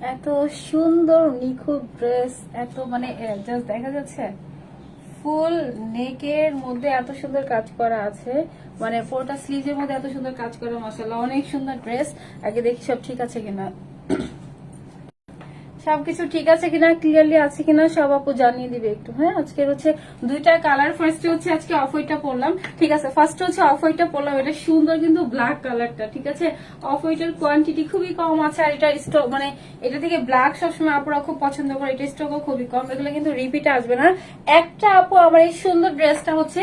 এত সুন্দর নিখুঁত ড্রেস, এত মানে জাস্ট দেখা যাচ্ছে ফুল নেকের মধ্যে এত সুন্দর কাজ করা আছে। মানে পুরোটা স্লিভের মধ্যে এত সুন্দর কাজ করা মশলা অনেক সুন্দর ড্রেস। আগে দেখি সব ঠিক আছে কিনা। সবকিছু ঠিক আছে কিনা ক্লিয়ারলি আছে কিনা, সব আপু জানিয়ে দিবে একটু হ্যাঁ? আজকে হচ্ছে দুইটা কালার ফার্স্ট হচ্ছে আজকে অফ হোয়াইটটা পরলাম, ঠিক আছে? ফার্স্ট হচ্ছে অফ হোয়াইটটা পরলাম, এটা সুন্দর কিন্তু ব্ল্যাক কালারটা ঠিক আছে? অফ হোয়াইটের কোয়ান্টিটি খুবই কম আছে, আর এটা স্টক মানে এটা থেকে ব্ল্যাক সবসময় আপুরা খুব পছন্দ করে, এটা স্টকও খুবই কম, এগুলো কিন্তু রিপিট আসবে না। একটা আপু আমার এই সুন্দর ড্রেসটা হচ্ছে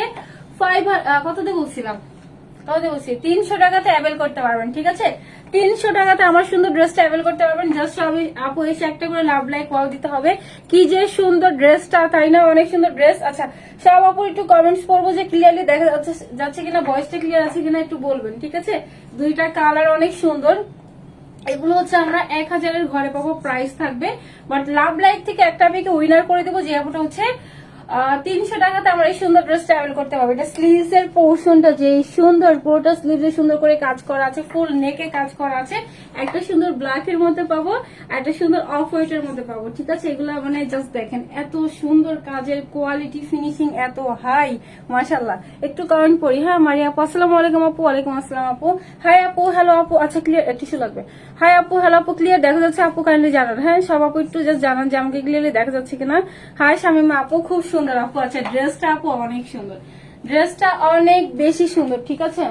ফাইভ কত দিয়ে বলছিলাম? তাহলে বলছি, তিনশো টাকাতে অ্যাভেল করতে পারবেন, ঠিক আছে? তিনশো টাকাতে আমার সুন্দর ড্রেসটা অ্যাভেল করতে পারবেন জাস্ট আমি, আপু এসে একটা করে লাভ লাইক ওয়াও দিতে হবে। কি যে সুন্দর ড্রেসটা তাই না? অনেক সুন্দর ড্রেস আচ্ছা সব আপু একটু কমেন্টস করব যে ক্লিয়ারলি দেখা যাচ্ছে যাচ্ছে কিনা ভয়েসটা ক্লিয়ার আছে কিনা একটু বলবেন, ঠিক আছে? দুইটা কালার অনেক সুন্দর। এগুলো হচ্ছে আমরা এক হাজারের ঘরে পাবো প্রাইস থাকবে। বাট লাভ লাইক থেকে একটা আমি উইনার করে দেবো, যে আপুটা হচ্ছে তিনশো টাকাতে আমরা এই সুন্দর ড্রেসটা অ্যাভেল করতে পারব। এটা স্লিভস এর পোর্শনটা যে সুন্দর পুরোটা স্লিভস সুন্দর করে কাজ করা আছে ফুল নেকে কাজ করা আছে। একটা সুন্দর ব্ল্যাক এর মধ্যে পাবো একটা সুন্দর অফ হোয়াইট এর মধ্যে পাবো। ঠিক আছে? এগুলো মানে জাস্ট দেখেন, এত সুন্দর কাজের কোয়ালিটি ফিনিশিং এত হাই মাশাল্লাহ একটু কমেন্ট পড়ি হ্যাঁ মারিয়া আপু? আসসালামু আলাইকুম আপু, ওয়ালাইকুম আসসালাম আপু। হাই আপু হ্যালো আপু। আচ্ছা ক্লিয়ার টিস্যু লাগবে। হাই আপু হ্যালো আপু ক্লিয়ার দেখা যাচ্ছে আপু কাইন্ডলি জানান হ্যাঁ সব আপু একটু জাস্ট জানান যে আমাকে ক্লিয়ারলি দেখা যাচ্ছে কিনা। হাই শামিমা আপু, খুব সুন্দর, আপু। আচ্ছা ড্রেসটা, আপু, অনেক সুন্দর। ড্রেসটা অনেক বেশি সুন্দর, ঠিক আছে?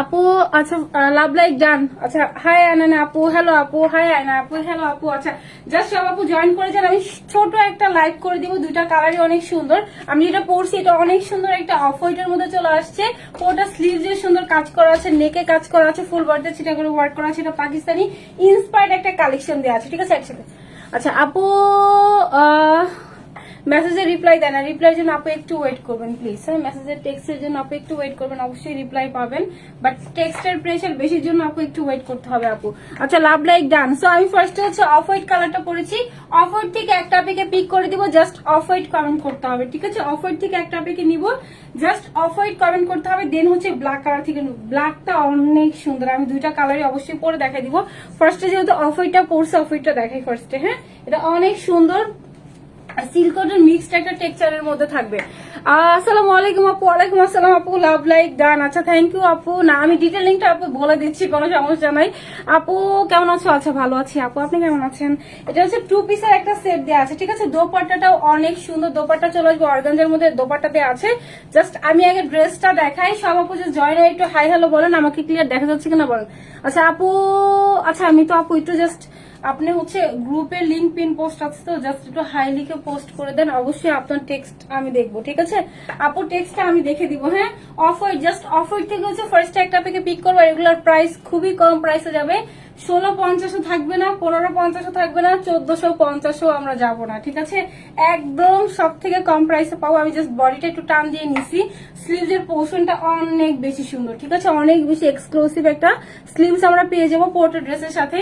আপু আচ্ছা লাভ লাইক ডান আচ্ছা হাই আনানা আপু হ্যালো আপু হাই আয়না আপু হ্যালো আপু। আচ্ছা জাস্ট সব আপু জয়েন করে যান আমি ছোট একটা লাইক করে দিব, দুইটা কালারই অনেক সুন্দর। আমি যেটা পরছি, এটা অনেক সুন্দর একটা অফ হোয়াইটের মধ্যে চলে আসছে। পুরোটা স্লিভস এর সুন্দর কাজ করা আছে নেকে কাজ করা আছে ফুল বডিতে ছিটা করে ওয়ার্ক করা আছে, এটা পাকিস্তানি ইন্সপায়ার্ড একটা কালেকশন দেওয়া আছে, ঠিক আছে, একসাথে। আচ্ছা আপু আহ মেসেজের রিপ্লাই দেয় না। রিপ্লাই জন্য আপু একটু ওয়েট করবেন প্লিজ হ্যাঁ মেসেজের টেক্সটের জন্য আপু একটু ওয়েট করবেন। অবশ্যই রিপ্লাই পাবেন। বাট টেক্সটের প্রেশার বেশির জন্য আপু একটু ওয়েট করতে হবে আপু। আচ্ছা লাভ লাইক ডান সো আমি ফার্স্টে হচ্ছে অফ হোয়াইট কালারটা পরেছি। অফ হোয়াইট থেকে একটা পেকে পিক করে দিব জাস্ট অফ হোয়াইট কমেন্ট করতে হবে, ঠিক আছে? অফ হোয়াইট থেকে একটা পেকে নিব জাস্ট অফ হোয়াইট কমেন্ট করতে হবে দেন হচ্ছে ব্ল্যাক কালার থেকে ব্ল্যাকটা অনেক সুন্দর। আমি দুইটা কালারই অবশ্যই পরে দেখাই দিব। ফার্স্টে যেহেতু অফ হোয়াইটটা পরছে অফ হোয়াইটটা দেখাই ফার্স্টে হ্যাঁ? এটা অনেক সুন্দর। সিল্কটের মিক্সড একটা টেক্সচারের মধ্যে থাকবে। আসসালামু আলাইকুম আপু, ওয়ালাইকুম আসসালাম আপু লাভ লাইক ডান আচ্ছা থ্যাংক ইউ আপু। না, আমি ডিটেলিংটা আপু বলে দিচ্ছি, কোনো সমস্যা নাই। আপু, কেমন আছো? আচ্ছা ভালো আছি আপু। আপনি কেমন আছেন? এটা হচ্ছে টু পিসের একটা সেট দেওয়া আছে, ঠিক আছে? দোপাট্টাটাও অনেক সুন্দর। দোপাট্টা চলে আসবে অর্গানজার মধ্যে দোপাট্টা দেওয়া আছে। জাস্ট আমি আগে ড্রেসটা দেখাই, সব আপু যে জয়েন একটু হাই হ্যালো বলেন, আমাকে ক্লিয়ার দেখা যাচ্ছে কিনা বলেন। আচ্ছা আপু আচ্ছা আমি তো আপু একটু জাস্ট আপনি হচ্ছে গ্রুপের লিঙ্ক পিন পোস্ট আছে তো জাস্ট একটু হাই লিখে পোস্ট করে দেন, অবশ্যই আপনার টেক্সট আমি দেখব, ঠিক আছে? আপু টেক্সটটা আমি দেখে দিব হ্যাঁ? অফ জাস্ট অফ হোয়াইট থেকে হচ্ছে ফার্স্ট একটা থেকে পিক করব রেগুলার প্রাইস খুবই কম প্রাইসে যাবে। ষোলো পঞ্চাশও থাকবে না, পনেরো পঞ্চাশও থাকবে না, চোদ্দশো পঞ্চাশও আমরা যাব না, ঠিক আছে? একদম সব থেকে কম প্রাইসে পাবো, আমি জাস্ট বডিটা একটু টান দিয়ে নিছি। স্লিভস এর পোর্শনটা অনেক বেশি সুন্দর, ঠিক আছে? অনেক বেশি এক্সক্লুসিভ একটা স্লিভস আমরা পেয়ে যাব পোর্টো ড্রেসের সাথে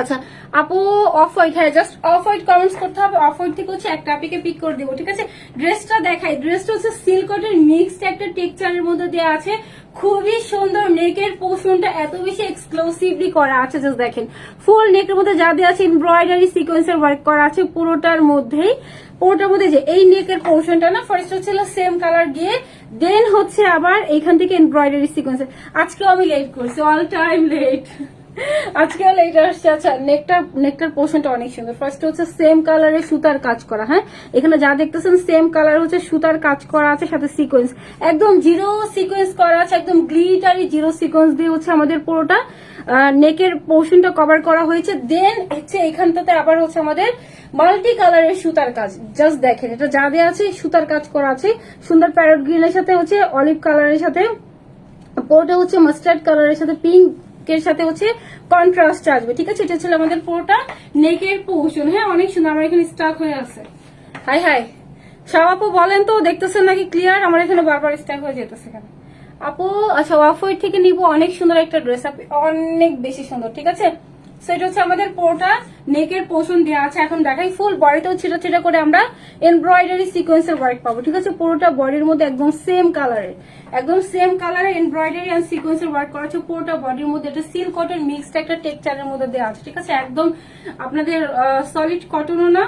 আচ্ছা আপু অফ হোয়াইট হ্যাঁ জাস্ট অফ হোয়াইট কমেন্টস করতে হবে। অফ হোয়াইট থেকে হচ্ছে একটা আপিকে পিক করে দেবো, ঠিক আছে? ড্রেসটা দেখাই। ড্রেসটা হচ্ছে সিল্কটের মিক্সড একটা টেক্সচারের মধ্যে দেওয়া আছে। খুবই সুন্দর নেকের পোর্শনটা এত বেশি এক্সক্লুসিভলি করা আছে জাস্ট দেখেন। ফুল নেকের মধ্যে যা দেওয়া আছে এমব্রয়ডারি সিকোয়েন্সের ওয়ার্ক করা আছে পুরোটার মধ্যেই। পুরোটার মধ্যে যে এই নেকের পোর্শনটা না ফার্স্ট হচ্ছিল সেম কালার গিয়ে দেন হচ্ছে আবার এখান থেকে এমব্রয়ডারি সিকোয়েন্সের আজকেও আমি লেট করছি অল টাইম লেট আজকে লেট আসছে আচ্ছা নেকটার নেকটার পোর্শনটা অনেক সুন্দর। ফার্স্ট হচ্ছে সেম কালারের সুতার কাজ করা হ্যাঁ? এখানে যা দেখতেছেন সেম কালার হচ্ছে সুতার কাজ করা আছে, সাথে সিকোয়েন্স একদম জিরো সিকোয়েন্স করা আছে, একদম গ্লিটারি জিরো সিকোয়েন্স দিয়ে হচ্ছে আমাদের পুরোটা নেকের পোর্শনটা কভার করা হয়েছে। দেন হচ্ছে এখানটাতে আবার হচ্ছে আমাদের মাল্টি কালারের সুতার কাজ জাস্ট দেখেন, এটা যা দেওয়া আছে, সুতার কাজ করা আছে। সুন্দর প্যারট গ্রিনের সাথে হচ্ছে অলিভ কালারের সাথে পুরোটা হচ্ছে মাস্টার্ড কালারের সাথে পিঙ্ক এর সাথে হচ্ছে কন্ট্রাস্ট আসবে, ঠিক আছে? এটা ছিল আমাদের পুরোটা নেকের পোর্শন হ্যাঁ অনেক সুন্দর, আমার এখানে স্টাক হয়ে আছে। Hi hi. সব আপু, বলেন তো, দেখতেছেন নাকি ক্লিয়ার আমার এখানে বারবার স্টাক হয়ে যেতেছে এখানে আপু আচ্ছা ওয়াফ থেকে নিব, অনেক সুন্দর একটা ড্রেস আপ, অনেক বেশি সুন্দর, ঠিক আছে? সো হচ্ছে আমাদের নেকের পোষণ দেওয়া আছে। এখন দেখাই ফুল বডিতেও করে আমরা এমব্রয়ডারি সিকোয়েন্সের ওয়ার্ক পাবো, ঠিক আছে? পুরোটা বডির মধ্যে একদম সেম একদম সেম কালারের এমব্রয়ডারি অ্যান্ড সিকোয়েন্সের ওয়ার্ক করা পুরোটা বডির মধ্যে এটা সিল্ক কটন মিক্সড একটা টেক্সচারের মধ্যে দেওয়া আছে, ঠিক আছে? একদম আপনাদের সলিড কটনও না,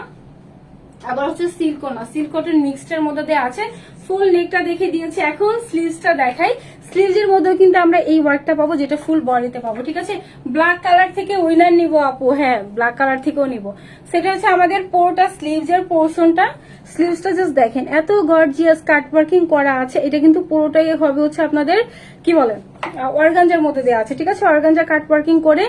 আবার হচ্ছে সিল্কও না। সিল্ক কটন মিক্সড এর মধ্যে দেওয়া আছে। ফুল নেকটা দেখে দিয়েছে। এখন স্লিভসটা দেখাই। স্লিভস এর মধ্যেও কিন্তু আমরা এই ওয়ার্কটা পাবো, যেটা ফুল বডিতে পাবো, ঠিক আছে? ব্ল্যাক কালার থেকে উইনার নিব আপু হ্যাঁ ব্ল্যাক কালার থেকেও নিব। সেটা হচ্ছে আমাদের পোরটা স্লিভস এর পোর্শনটা স্লিভসটা জাস্ট দেখেন, এত গর্জিয়াস কাট ওয়ার্কিং করা আছে, এটা কিন্তু পুরোটাই হবে হচ্ছে আপনাদের, কি বলে অর্গানজার মধ্যে দেওয়া আছে, ঠিক আছে? অর্গানজা কাট ওয়ার্কিং করে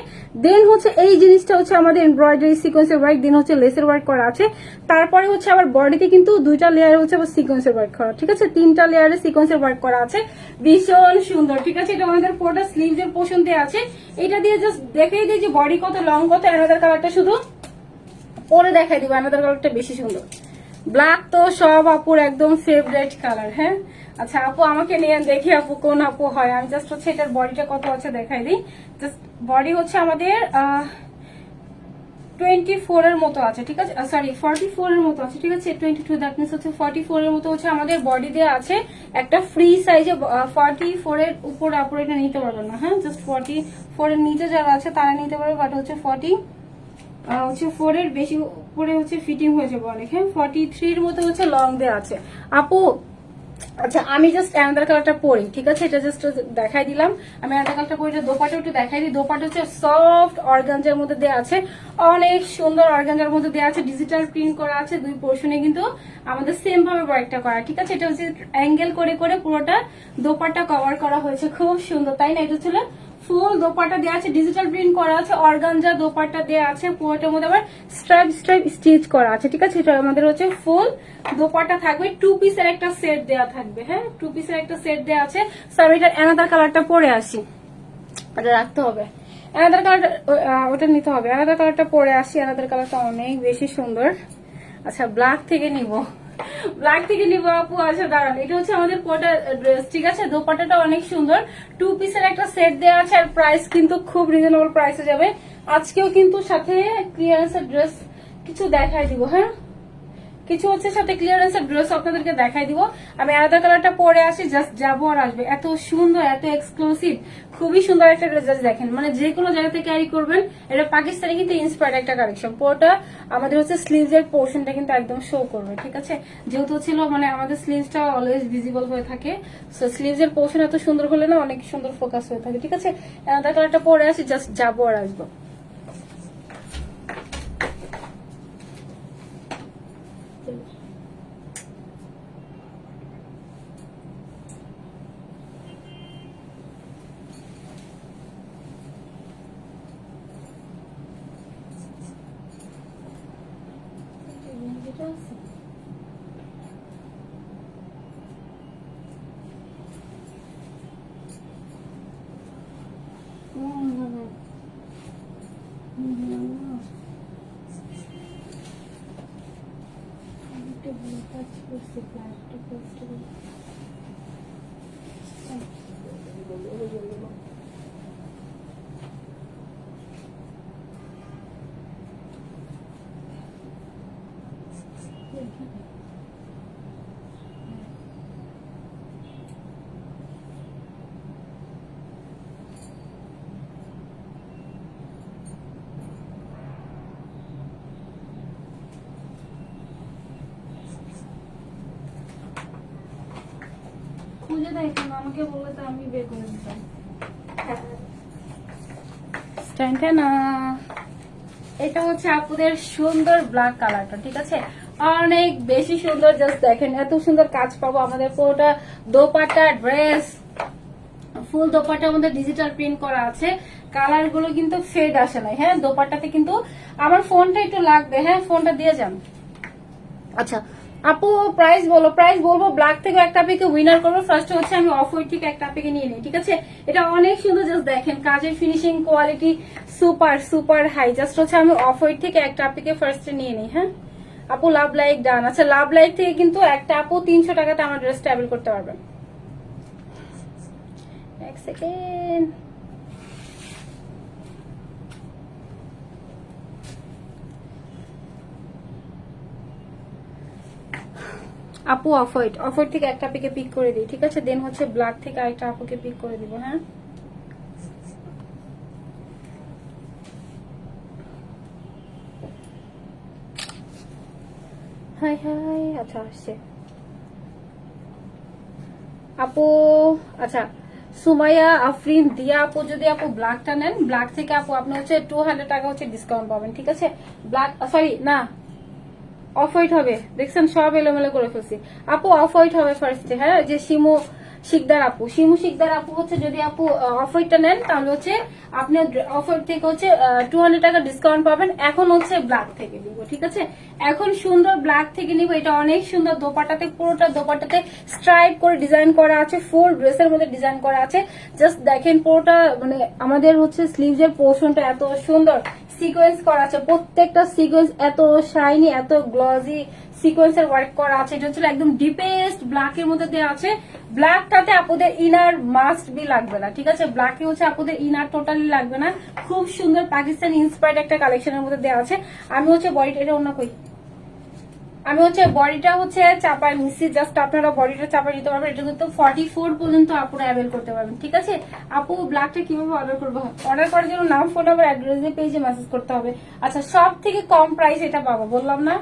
দেন হচ্ছে এই জিনিসটা হচ্ছে আমাদের এমব্রয়ডারি সিকোয়েন্সের ওয়ার্ক দেন হচ্ছে লেসের ওয়ার্ক করা আছে। তারপরে হচ্ছে আবার বডিতে কিন্তু দুইটা লেয়ার হচ্ছে আবার সিকোয়েন্সের ওয়ার্ক করা, ঠিক আছে? তিনটা লেয়ারে সিকোয়েন্সের ওয়ার্ক করা আছে। ভীষণ সুন্দর, ঠিক আছে? এটা আমাদের পুরোটা স্লিভস এর দিয়ে আছে। এটা দিয়ে জাস্ট দেখেই দিই যে বডি কত লং কত অ্যানাদার কালারটা শুধু পরে দেখাই দিব অ্যানাদার কালারটা বেশি সুন্দর। ব্ল্যাক তো সব আপুর একদম ফেভারিট কালার হ্যাঁ? আচ্ছা আপু আমাকে নিয়ে দেখি আপু কোন আপু হয়। আমি জাস্ট হচ্ছে এটার বডিটা কত আছে দেখাই দিই। জাস্ট বডি হচ্ছে আমাদের টোয়েন্টি ফোর এর মতো আছে, ঠিক আছে? সরি ফর্টি ফোর এর মতো আছে, ঠিক আছে? টোয়েন্টি টু দ্যাট মিনস হচ্ছে ফর্টি ফোর এর মতো হচ্ছে আমাদের বডি দেওয়া আছে। একটা ফ্রি সাইজে ফর্টি ফোর এর উপরে আপুর এটা নিতে পারবেন না হ্যাঁ? জাস্ট ফর্টি ফোর এর নিচে যারা আছে, তারা নিতে পারবে বাট হচ্ছে ফর্টি হচ্ছে ফোর এর বেশি উপরে হচ্ছে ফিটিং হয়ে যাবে অনেক হ্যাঁ? ফর্টি থ্রির মতো হচ্ছে লং দেওয়া আছে। আপু আচ্ছা আমি জাস্ট অ্যানাদার কালারটা পরি, ঠিক আছে? এটা জাস্ট দেখাই দিলাম। আমি অ্যানাদার কালারটা পরি দোপাটা একটু দেখাই দিই। দোপাটা হচ্ছে সফট অর্গানজার মধ্যে দেওয়া আছে। অনেক সুন্দর অর্গানজার মধ্যে দেওয়া আছে। ডিজিটাল প্রিন্ট করা আছে দুই পোর্শনে কিন্তু আমাদের সেম ভাবে ওয়ার্কটা করা, ঠিক আছে? এটা হচ্ছে অ্যাঙ্গেল করে করে পুরোটা দোপাটা কভার করা হয়েছে। খুব সুন্দর, তাই না? এটা ছিল ফুল দোপাটা দেওয়া আছে ডিজিটাল প্রিন্ট করা আছে অর্গানজা দোপাটা দেওয়া আছে, পুরোটার মধ্যে আবার স্ট্রাইপ স্ট্রাইপ স্টিচ করা আছে, ঠিক আছে? এটা আমাদের হচ্ছে ফুল দোপাটা থাকবে টু পিসের একটা সেট দেওয়া থাকবে হ্যাঁ? টু পিসের একটা সেট দেওয়া আছে। স্যার এটার অ্যানাদার কালারটা পরে আসি। ওটা রাখতে হবে। অ্যানাদার কালারটা ওটা নিতে হবে। অ্যানাদার কালারটা পরে আসি। অ্যানাদার কালারটা অনেক বেশি সুন্দর। আচ্ছা ব্ল্যাক থেকে নিব। ব্ল্যাক থেকে নিবো আপু আচ্ছা দাঁড়ান, এটা হচ্ছে আমাদের কোটা ড্রেস ঠিক আছে? দোপাটাটা অনেক সুন্দর। টু পিসের একটা সেট দেওয়া আছে আর প্রাইস কিন্তু খুব রিজনেবল প্রাইসে যাবে। আজকেও কিন্তু সাথে ক্লিয়ারেন্সের ড্রেস কিছু দেখাই দিব হ্যাঁ? কিছু হচ্ছে সাথে ক্লিয়ারেন্সের ড্রেস আপনাদেরকে দেখাই দিব। আমি আলাদা কালারটা পরে আসি জাস্ট যাব আর আসবে। এত সুন্দর, এত এক্সক্লুসিভ খুবই সুন্দর একটা ড্রেস জাস্ট দেখেন। মানে যে কোনো জায়গাতে ক্যারি করবেন, এটা পাকিস্তানি কিন্তু ইন্সপায়ার্ড একটা কালেকশন পুরোটা আমাদের হচ্ছে স্লিভস এর পোর্শনটা কিন্তু একদম শো করবে, ঠিক আছে? যেহেতু ছিল মানে আমাদের স্লিভসটা অলওয়েজ ভিজিবল হয়ে থাকে। সো স্লিভস এর পোর্শন এত সুন্দর হলে না অনেক সুন্দর ফোকাস হয়ে থাকে, ঠিক আছে? আলাদা কালারটা পরে আসি জাস্ট যাব আর আসব। supply to customers. দেখুন আমাকে বললে তো আমি বের করে দিতাম এটা হচ্ছে আপুদের সুন্দর ব্ল্যাক কালারটা ঠিক আছে? অনেক বেশি সুন্দর জাস্ট দেখেন এত সুন্দর কাজ পাবো আমাদের পুরোটা দোপাট্টা ড্রেস ফুল দোপাট্টা আমাদের ডিজিটাল প্রিন্ট করা আছে। কালারগুলো কিন্তু ফেড আসে নাই। হ্যাঁ দোপাট্টাতে কিন্তু আমার ফোনটা একটু লাগবে। হ্যাঁ ফোনটা দিয়ে যান। আচ্ছা আপু প্রাইস বলো প্রাইস বলব ব্ল্যাক থেকে একটা পিকে উইনার করব। ফার্স্ট হচ্ছে আমি অফ হোয়াইট থেকে একটা পিকে নিয়ে নিই, ঠিক আছে? এটা অনেক সুন্দর জাস্ট দেখেন, কাজের finishing quality super super high just হচ্ছে আমি অফ হোয়াইট থেকে একটা পিকে ফার্স্টে নিয়ে নিই হ্যাঁ? আপু লাভ লাইক ডান আচ্ছা লাভ লাইক থেকে কিন্তু একটা আপু তিনশো টাকাতে আমার ড্রেস ট্রাভেল করতে পারবেন এক সেকেন্ড আপু অফ হোয়াইট অফ হোয়াইট থেকে একটা পিকে পিক করে দিই, ঠিক আছে? দেন হচ্ছে ব্ল্যাক থেকে আরেকটা আপুকে পিক করে দিব হ্যাঁ? হাই হাই আচ্ছা আসছে। আপু আচ্ছা সুমাইয়া, আফরিন, দিয়া আপু, যদি আপু ব্ল্যাকটা নেন ব্ল্যাক থেকে আপু আপনি হচ্ছে টু হান্ড্রেড টাকা হচ্ছে ডিসকাউন্ট পাবেন, ঠিক আছে? ব্ল্যাক সরি না অফ হোয়াইট হবে। দেখছেন, সব এলোমেলো করে ফেলছি। আপু অফ হোয়াইট হবে ফার্স্টে হ্যাঁ? যে শিমু শিকদার আপু। শিমু শিকদার আপু হচ্ছে, যদি আপু অফ হোয়াইটটা নেন, তাহলে হচ্ছে আপনি অফ হোয়াইট থেকে হচ্ছে টু হান্ড্রেড টাকা ডিসকাউন্ট পাবেন। এখন হচ্ছে ব্ল্যাক থেকে নিব, ঠিক আছে? এখন সুন্দর ব্ল্যাক থেকে নিব। এটা অনেক সুন্দর দোপাটাতে, পুরোটা দোপাটাতে স্ট্রাইপ করে ডিজাইন করা আছে। ফুল ড্রেসের মধ্যে ডিজাইন করা আছে। জাস্ট দেখেন পুরোটা মানে আমাদের হচ্ছে স্লিভসের পোর্শনটা এত সুন্দর। সিকোয়েন্স করা আছে, প্রত্যেকটা সিকোয়েন্স এত শাইনি এত গ্লজি সিকোয়েন্সের ওয়ার্ক করা আছে। এটা হচ্ছে একদম ডিপেস্ট ব্ল্যাক এর মধ্যে দেওয়া আছে। ব্ল্যাকটাতে আপনাদের ইনার মাস্ট বি লাগবে না, ঠিক আছে? ব্ল্যাকে হচ্ছে আপনাদের ইনার টোটালি লাগবে না। খুব সুন্দর পাকিস্তান ইন্সপায়ার্ড একটা কালেকশনের মধ্যে দেওয়া আছে। আমি হচ্ছে বডিটা এটা অন্য কই আমি হচ্ছে বডিটা হচ্ছে চাপায় নিচ্ছি জাস্ট আপনারা বডিটা চাপায় নিতে পারবেন। এটা কিন্তু ফর্টি ফোর পর্যন্ত আপনারা অ্যাভেল করতে পারবেন, ঠিক আছে? আপু ব্ল্যাকটা কীভাবে অর্ডার করব? অর্ডার করার জন্য নাম ফোন নাম্বার অ্যাড্রেস পেজে মেসেজ করতে হবে। আচ্ছা সব থেকে কম প্রাইস এটা পাবো, বললাম না?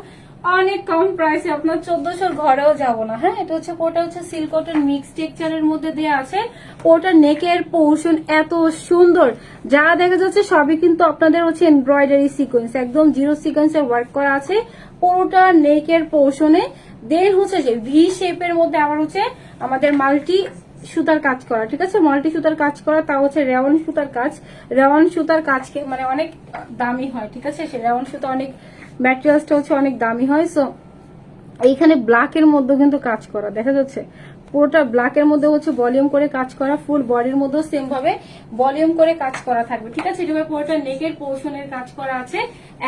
অনেক কম প্রাইসে আপনার চোদ্দশোর ঘরেও যাব না। হ্যাঁ এটা হচ্ছে কোটা হচ্ছে সিল্কটের মিক্স টেক্সচারের মধ্যে দেওয়া আছে। ওটা নেকের পোর্শন এত সুন্দর। যা দেখা যাচ্ছে, সবই কিন্তু আপনাদের হচ্ছে এমব্রয়ডারি সিকোয়েন্স একদম জিরো সিকোয়েন্সের ওয়ার্ক করা আছে পুরোটা নেকের পোর্শনে দেন হচ্ছে যে ভি শেপের মধ্যে আবার হচ্ছে আমাদের মাল্টি সুতার কাজ করা, ঠিক আছে? মাল্টি সুতার কাজ করা তা হচ্ছে রেওয়ান সুতার কাজ। রেওয়ান সুতার কাজকে মানে অনেক দামি হয়, ঠিক আছে? সে রেওয়ান সুতা অনেক ম্যাটেরিয়ালসটা হচ্ছে অনেক দামি হয় সো এইখানে ব্ল্যাকের মধ্যে কিন্তু কাজ করা, দেখা যাচ্ছে? পুরোটা ব্ল্যাকের মধ্যে হচ্ছে ভলিউম করে কাজ করা ফুল বডির মধ্যেও সেম ভাবে ভলিউম করে কাজ করা থাকবে, ঠিক আছে? এটা পুরোটা নেকের পোর্শনের কাজ করা আছে।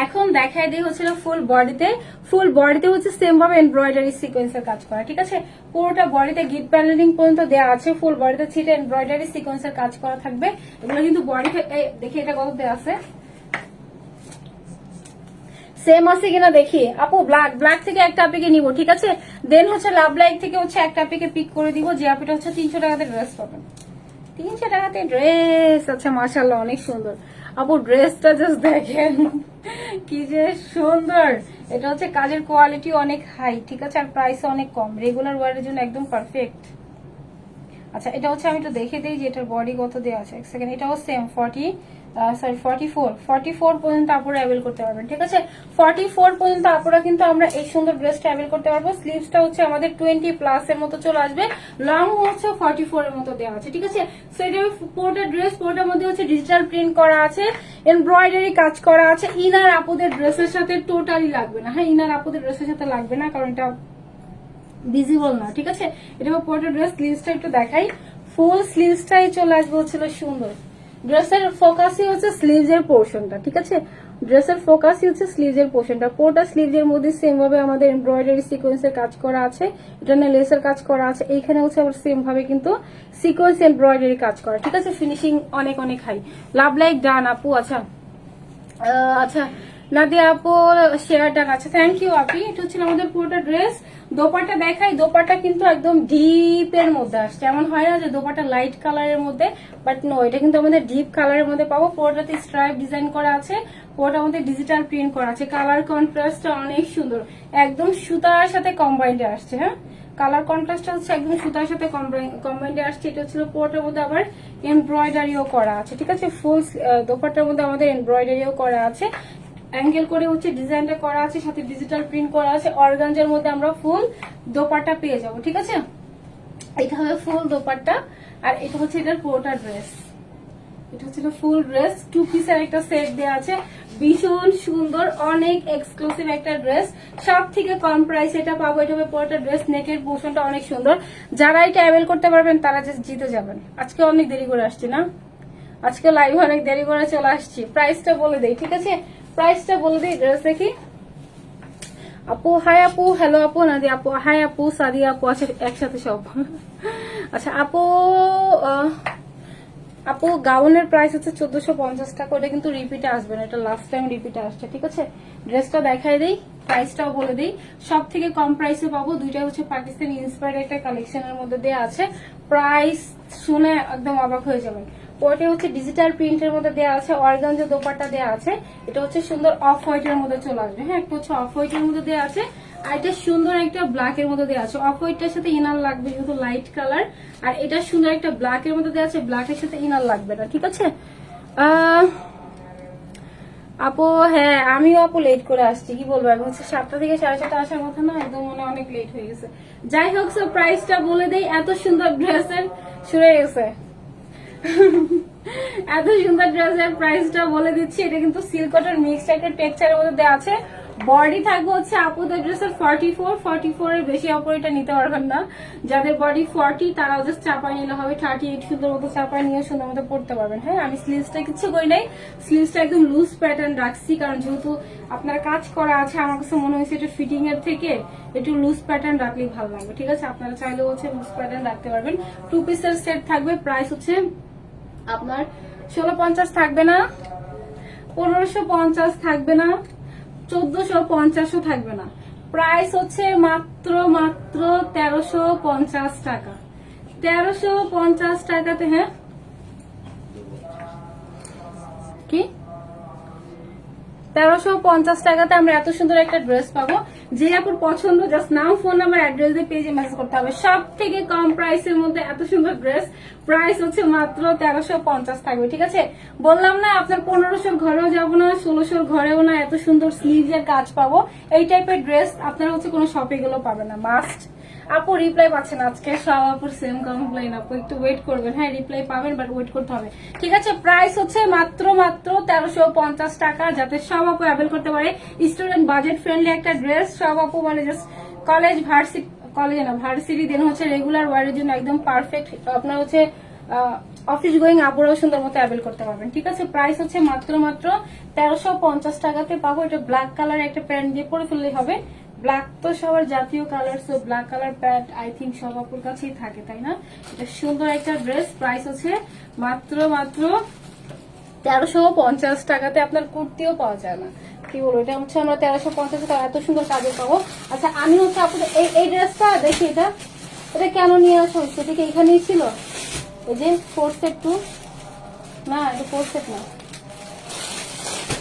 এখন দেখায় দিয়ে হচ্ছিল ফুল বডিতে ফুল বডিতে হচ্ছে সেম ভাবে এমব্রয়ডারি সিকোয়েন্সের কাজ করা, ঠিক আছে? পুরোটা বডিতে গিট প্যানেলিং পর্যন্ত দেওয়া আছে ফুল বডিতে ছিটে এমব্রয়ডারি সিকোয়েন্সের কাজ করা থাকবে। এগুলো কিন্তু বডিতে দেখি এটা কত দেওয়া আছে? সেম আছে কিনা দেখি। আপু ব্ল্যাক ব্ল্যাক থেকে একটা আপিকে নিব, ঠিক আছে? দেন হচ্ছে লাভ লাইক থেকে হচ্ছে একটা আপিকে পিক করে দিব, যে আপিটা হচ্ছে তিনশো টাকাতে ড্রেস পাবেন। তিনশো টাকাতে ড্রেস আচ্ছা মাসাল্লাহ অনেক সুন্দর। আপু ড্রেসটা জাস্ট দেখেন, কি যে সুন্দর। এটা হচ্ছে কাজের কোয়ালিটি অনেক হাই ঠিক আছে? আর প্রাইস অনেক কম রেগুলার ওয়ারের জন্য একদম পারফেক্ট আচ্ছা এটা হচ্ছে আমি একটু দেখে দিই যে এটার বডি কত দেওয়া আছে। এক সেকেন্ড এটাও same forty sorry forty four forty four পর্যন্ত আপনারা অ্যাভেল করতে পারবেন, ঠিক আছে? ফর্টি ফোর পর্যন্ত আপনারা কিন্তু আমরা এই সুন্দর ড্রেসটা অ্যাভেল করতে পারব। স্লিভসটা হচ্ছে আমাদের টোয়েন্টি প্লাস এর মতো চলে আসবে। লং হচ্ছে ফর্টি ফোর এর মতো দেওয়া আছে, ঠিক আছে? সো এটা পুরোটা ড্রেস পুরোটার মধ্যে হচ্ছে ডিজিটাল প্রিন্ট করা আছে। এমব্রয়ডারি কাজ করা আছে। ইনার আপুদের ড্রেসের সাথে টোটালি লাগবে না। হ্যাঁ ইনার আপুদের ড্রেসের সাথে লাগবে না, কারণ এটা ভিজিবল না, ঠিক আছে? এটা পুরোটা ড্রেস স্লিভসটা একটু দেখাই। ফুল স্লিভসটাই চলে আসবে হচ্ছিল সুন্দর। ড্রেসের ফোকাসই হচ্ছে স্লিভস এর পোর্শনটা ঠিক আছে? ড্রেসের ফোকাসই হচ্ছে স্লিভস এর পোর্শনটা পুরোটা স্লিভস এর মধ্যে সেম ভাবে আমাদের এমব্রয়ডারি সিকোয়েন্সের কাজ করা আছে। এটা নিয়ে লেসের কাজ করা আছে। এইখানে হচ্ছে আবার সেম ভাবে কিন্তু সিকোয়েন্স এমব্রয়ডারি কাজ করা। ঠিক আছে? ফিনিশিং অনেক অনেক হাই লাভ লাইক ডান আপু আচ্ছা। আচ্ছা। নাদিয়া আপু শেয়ারটা আচ্ছা থ্যাংক ইউ আপি। এটা হচ্ছে আমাদের পুরোটা ড্রেস দোপাটা দেখাই দোপাটা কিন্তু একদম ডিপ এর মধ্যে আসছে। এমন হয় না যে দোপাটা লাইট কালারের মধ্যে বাট নো এটা কিন্তু আমাদের ডিপ কালারের মধ্যে পাবো। পুরোটাতে স্ট্রাইপ ডিজাইন করা আছে, পুরোটা আমাদের ডিজিটাল প্রিন্ট করা আছে। কালার কন্ট্রাস্টটা অনেক সুন্দর। একদম সুতার সাথে কম্বাইন্ডে আসছে হ্যাঁ? কালার কন্ট্রাস্টটা হচ্ছে একদম সুতার সাথে কম্বাইন্ডে আসছে। এটা হচ্ছিল পুরোটার মধ্যে আবার এমব্রয়ডারিও করা আছে, ঠিক আছে? ফুল দোপাটার মধ্যে আমাদের এমব্রয়ডারিও করা আছে। অ্যাঙ্গেল করে হচ্ছে ডিজাইনটা করা আছে, সাথে ডিজিটাল প্রিন্ট করা আছে, অর্গানজার মধ্যে আমরা ফুল দোপাট্টা পেয়ে যাব, ঠিক আছে? এটা হবে ফুল দোপাট্টা, আর এটা হচ্ছে এটার পুরোটা ড্রেস এটা হচ্ছে ফুল ড্রেস টু পিসের একটা সেট দেওয়া আছে। ভীষণ সুন্দর, অনেক এক্সক্লুসিভ একটা ড্রেস সব থেকে কম প্রাইস এটা পাবো, এটা হবে পুরোটা ড্রেস নেকের পোর্শনটা অনেক সুন্দর। যারা এটা অ্যাভেল করতে পারবেন, তারা জাস্ট জিতে যাবেন। আজকে অনেক দেরি করে আসছি না? আজকে লাইভ অনেক দেরি করে চলে আসছি। প্রাইসটা বলে দেই, ঠিক আছে? প্রাইসটা বলে দিই ড্রেস দেখি আপু হাই আপু হ্যালো আপু, নাদি আপু হাই আপু সাদিয়া আপু, আছে, একসাথে সব। আচ্ছা আপু আপু, গাউনের প্রাইস হচ্ছে চোদ্দশো পঞ্চাশ টাকা, ওটা কিন্তু রিপিটে আসবে না, এটা লাস্ট টাইম রিপিটে আসছে, ঠিক আছে? ড্রেসটা দেখাই দিই প্রাইসটাও বলে দিই। সব থেকে কম প্রাইসে পাবো দুইটা হচ্ছে পাকিস্তানি ইন্সপায়ার্ড একটা কালেকশনের মধ্যে দেওয়া আছে। প্রাইস শুনে একদম অবাক হয়ে যাবেন। ওটা হচ্ছে ডিজিটাল প্রিন্টের মধ্যে দেওয়া আছে অর্গানজ দোপাট্টা দেওয়া আছে, এটা হচ্ছে সুন্দর অফ হোয়াইটের মধ্যে চলে আসবে। হ্যাঁ একটা হচ্ছে অফ হোয়াইটের মধ্যে দেওয়া আছে, আর এটা সুন্দর একটা ব্ল্যাক এর মধ্যে দেওয়া আছে। অফ হোয়াইটটার সাথে ইনার লাগবে যেহেতু লাইট কালার আর এটা সুন্দর একটা ব্ল্যাক এর মধ্যে দেওয়া আছে ব্ল্যাক এর সাথে ইনার লাগবে না, ঠিক আছে? আপু হ্যাঁ আমিও আপু লেট করে আসছি, কি বলব? এখন হচ্ছে সাতটা থেকে সাড়ে সাতটা আসার কথা না, একদম মনে অনেক লেট হয়ে গেছে। যাই হোক সো প্রাইসটা বলে দেই, এত সুন্দর ড্রেসের শুরু গেছে। এত সুন্দর ড্রেসের প্রাইসটা বলে দিচ্ছি। এটা কিন্তু সিল্ক কটন মিক্সড একটা টেক্সচারের মধ্যে দেওয়া আছে। বডি থাকবে হচ্ছে আপুদের ড্রেসের ফর্টি ফোর ফর্টি ফোর এর বেশি আপু এটা নিতে পারবেন না। যাদের বডি ফর্টি তারাও জাস্ট চাপায় নিলে হবে। থার্টি এইট সুন্দর মতো চাপায় নিয়ে সুন্দর মতো পড়তে পারবেন। হ্যাঁ আমি স্লিভসটা কিছু করি নাই। স্লিভসটা একদম লুজ প্যাটার্ন রাখছি। কারণ যেহেতু আপনার কাজ করা আছে, আমার কাছে মনে হয়েছে এটা ফিটিং এর থেকে একটু লুজ প্যাটার্ন রাখলেই ভালো লাগবে। ঠিক আছে? আপনারা চাইলেও হচ্ছে লুজ প্যাটার্ন রাখতে পারবেন। টু পিসের সেট থাকবে। প্রাইস হচ্ছে আপনার ষোলো পঞ্চাশ থাকবে না পনেরোশো পঞ্চাশ থাকবে না চোদ্দশো পঞ্চাশও থাকবে না। প্রাইস হচ্ছে মাত্র মাত্র তেরোশো পঞ্চাশ টাকা। তেরোশো পঞ্চাশ টাকাতে হ্যাঁ তেরোশো পঞ্চাশ টাকাতে আমরা এত সুন্দর একটা ড্রেস পাবো। যে আপুর পছন্দ জাস্ট নাম ফোন নাম্বার অ্যাড্রেস দিয়ে পেজে মেসেজ করতে হবে। সব থেকে কম প্রাইসের মধ্যে এত সুন্দর ড্রেস প্রাইস হচ্ছে মাত্র তেরোশো পঞ্চাশ থাকবে, ঠিক আছে? বললাম না, আপনার পনেরোশোর ঘরেও যাব না, ষোলোশোর ঘরেও না, এত সুন্দর স্লিভের কাজ পাবো। এই টাইপের ড্রেস আপনারা হচ্ছে কোনো শপে গেলেও পাবেন না মাস্ট আপু রিপ্লাই পাচ্ছেন আজকে। সব আপুর সেম কমপ্লেন আপু, একটু ওয়েট করবেন। হ্যাঁ রিপ্লাই পাবেন বাট ওয়েট করতে হবে। ঠিক আছে প্রাইস হচ্ছে মাত্র মাত্র তেরোশো পঞ্চাশ টাকা, যাতে সব আপু অ্যাভেল করতে পারে। স্টুডেন্ট বাজেট ফ্রেন্ডলি একটা ড্রেস সব আপু মানে জাস্ট কলেজ ভার্সিটি কলেজে না ভার্সিটি দেন হচ্ছে রেগুলার ওয়ারের জন্য একদম পারফেক্ট আপনার হচ্ছে অফিস গোয়িং আপুরাও সুন্দর মতো অ্যাভেল করতে পারবেন। ঠিক আছে প্রাইস হচ্ছে মাত্র মাত্র তেরোশো পঞ্চাশ টাকাতে পাবো। এটা ব্ল্যাক কালার একটা প্যান্ট দিয়ে পরে ফেললেই হবে। ব্ল্যাক তো সবার জাতীয় colour so black colour pant I think সব আপুর কাছেই থাকে, তাই না? এটা সুন্দর একটা ড্রেস প্রাইস হচ্ছে মাত্র মাত্র তেরোশো পঞ্চাশ টাকাতে আপনার কুর্তিও পাওয়া যায় না। কি বলব, এটা হচ্ছে আমরা তেরোশো পঞ্চাশ টাকা এত সুন্দর কাজে পাবো। আচ্ছা আমি হচ্ছে আপনাদের এই এই ড্রেসটা দেখি এটা। এটা কেন নিয়ে আসা হচ্ছে এটা কি এখানেই ছিল। এই যে ফোর সেট টু না, এটা ফোর সেট না।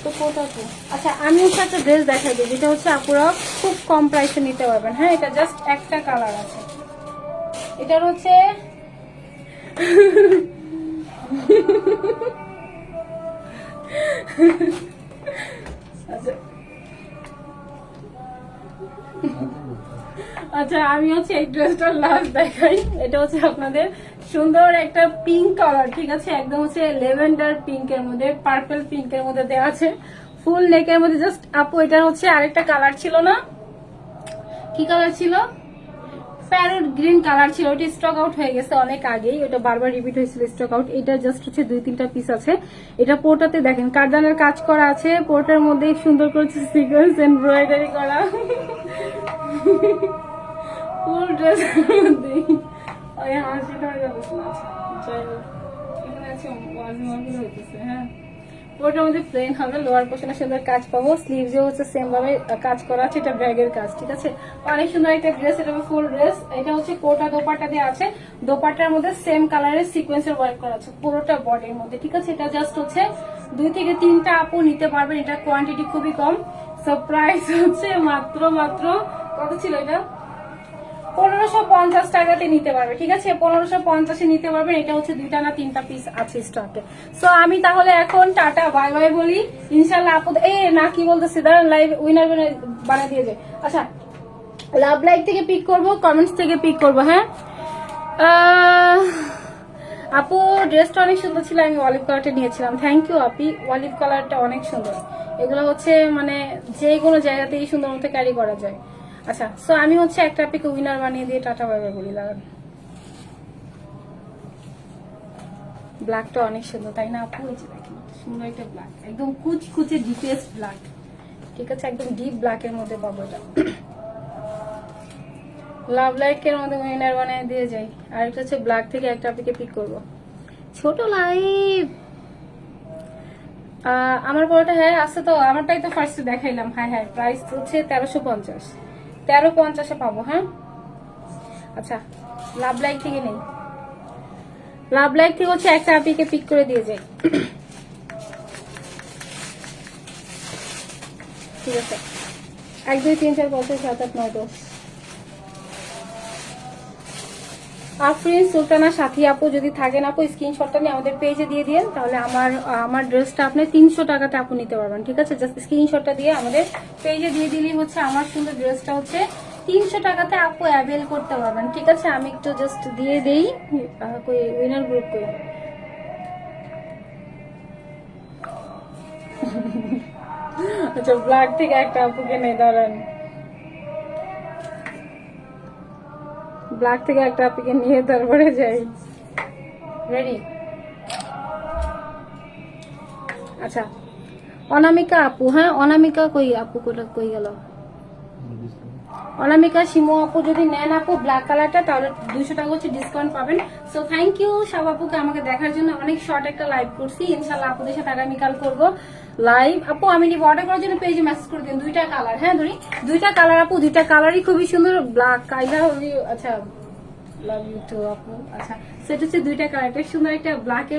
তো কোটা টু আচ্ছা আমি হচ্ছে একটা ড্রেস দেখাই দিই, যেটা হচ্ছে আপুরা খুব কম প্রাইসে নিতে পারবেন। হ্যাঁ এটা জাস্ট একটা কালার আছে। এটার হচ্ছে আচ্ছা আমি হচ্ছে এই ড্রেসটার লাস্ট দেখাই। এটা হচ্ছে আপনাদের সুন্দর একটা পিঙ্ক কালার ঠিক আছে? একদম হচ্ছে লেভেন্ডার পিঙ্কের মধ্যে পার্পল পিঙ্কের মধ্যে দেওয়া আছে। ফুল নেকের মধ্যে জাস্ট আপু, এটা হচ্ছে আরেকটা কালার ছিল না? কি কালার ছিল? প্যারোট গ্রিন কালার ছিল ওটা স্টক আউট হয়ে গেছে অনেক আগেই। ওটা বারবার রিপিট হয়েছিল স্টক আউট এটা জাস্ট হচ্ছে দুই তিনটা পিস আছে। এটা পোর্টাতে দেখেন, কারদানের কাজ করা আছে। পোর্টার মধ্যে সুন্দর করে সিকোয়েন্স এমব্রয়ডারি করা। ফুল ড্রেস ওই হয়ে যাই হোক। আছে হ্যাঁ। মধ্যে হবে লোয়ার সুন্দর কাজ পাবো। হচ্ছে সেম কাজ করা আছে, এটা ব্যাগের কাজ, ঠিক আছে? অনেক সুন্দর একটা ড্রেস এটা ফুল ড্রেস এটা হচ্ছে কোটা দিয়ে আছে। মধ্যে সেম কালারের সিকোয়েন্সের ওয়ার্ক করা আছে, পুরোটা বডির মধ্যে, ঠিক আছে? এটা জাস্ট হচ্ছে দুই থেকে তিনটা আপু নিতে পারবেন, এটা কোয়ান্টিটি খুবই কম। সো হচ্ছে মাত্র মাত্র, কত ছিল এটা? পনেরোশো পঞ্চাশ টাকাতে নিতে পারবে, ঠিক আছে? পনেরোশো পঞ্চাশে নিতে পারবেন, এটা হচ্ছে দুইটা না তিনটা পিস আছে স্টকে সো আমি তাহলে এখন টাটা, বাই বাই বলি। ইনশাল্লাহ আপদ এ, না, কি বলতেছি? দাঁড়ান লাইভ উইনার বানিয়ে দিয়ে যায় আচ্ছা লাভ লাইক থেকে পিক করব কমেন্টস থেকে পিক করব হ্যাঁ? আপু ড্রেসটা অনেক সুন্দর ছিল, আমি অলিভ কালারটা নিয়েছিলাম। Thank you Api. অলিভ কালারটা অনেক সুন্দর। এগুলো হচ্ছে মানে যে কোনো জায়গাতেই সুন্দর মতো ক্যারি করা যায়। আচ্ছা সো আমি হচ্ছে একটা আপিকে উইনার বানিয়ে দিয়ে টাটা বাই বাই বলি দাঁড়ান ব্ল্যাকটা অনেক সুন্দর তাই না আপু? যে দেখেন সুন্দর একটা ব্ল্যাক একদম কুচকুচে ডিপেস্ট ব্ল্যাক ঠিক আছে একদম ডিপ ব্ল্যাকের মধ্যে পাবো এটা। লাভ লাইকের মধ্যে উইনার বানিয়ে দিয়ে যাই। আর একটা হচ্ছে ব্ল্যাক থেকে একটা আপিকে পিক করব। ছোট লাইভ আমার পরোটা হ্যাঁ আছে তো আমারটাই তো ফার্স্টে দেখাইলাম। হ্যাঁ হ্যাঁ প্রাইস হচ্ছে তেরোশো পঞ্চাশ। তেরো পঞ্চাশে পাবো হ্যাঁ? আচ্ছা লাভ লাইক থেকে নেই। লাভ লাইক থেকে হচ্ছে একটা আপিকে পিক করে দিয়ে যাই ঠিক আছে। এক, দুই, তিন, চার ছয়, সাত, আট, নয়, দশ। আফরিন সুলতানা সাথী আপু যদি থাকেন আপু স্ক্রিনশটটা নিয়ে আমাদের পেজে দিয়ে দিন তাহলে আমার আমার ড্রেসটা আপনি তিনশো টাকাতে আপু নিতে পারবেন, ঠিক আছে? জাস্ট স্ক্রিনশটটা দিয়ে আমাদের পেজে দিয়ে দিলেই হচ্ছে আমার সুন্দর ড্রেসটা হচ্ছে তিনশো টাকাতে আপু অ্যাভেল করতে পারবেন, ঠিক আছে? আমি একটু জাস্ট দিয়ে দেই উইনার গ্রুপ কই? আচ্ছা ব্ল্যাক থেকে একটা আপুকে নেই দাঁড়ান। ব্ল্যাক থেকে একটা আপিকে নিয়ে তারপরে যাই। রেডি আচ্ছা। অনামিকা আপু হ্যাঁ? অনামিকা কই আপু কই গেল? অনামিকা, শিমু আপু যদি নেন আপু ব্ল্যাক কালারটা তাহলে দুইশো টাকা হচ্ছে ডিসকাউন্ট পাবেন। সো থ্যাংক ইউ সব আপুকে আমাকে দেখার জন্য। অনেক শর্ট একটা লাইভ করছি। ইনশাল্লাহ আপুদের সাথে আগামীকাল করব। লাইভ আপু, আমি লিভ অর্ডার করার জন্য পেজে মেসেজ করে দিন, দুইটা কালার হ্যাঁ ধরি? দুইটা কালার আপু, দুইটা কালারই খুবই সুন্দর ব্ল্যাক আচ্ছা লাভ ইউ টু আপু আচ্ছা সেটা হচ্ছে দুইটা কালার একটা সুন্দর একটা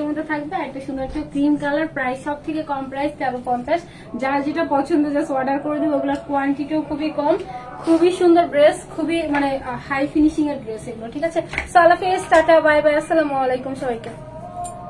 মধ্যে থাকবে একটা সুন্দর একটা ক্রিম কালার প্রাইস সব থেকে কম প্রাইস তেরো পঞ্চাশ। যার যেটা পছন্দ জাস্ট অর্ডার করে দেবো, ওগুলোর কোয়ান্টিটিও খুবই কম। খুবই সুন্দর ড্রেস খুবই মানে হাই ফিনিশিং এর ড্রেস এগুলো, ঠিক আছে? সালাফেস টাটা বাই বাই আসসালামু আলাইকুম সবাইকে।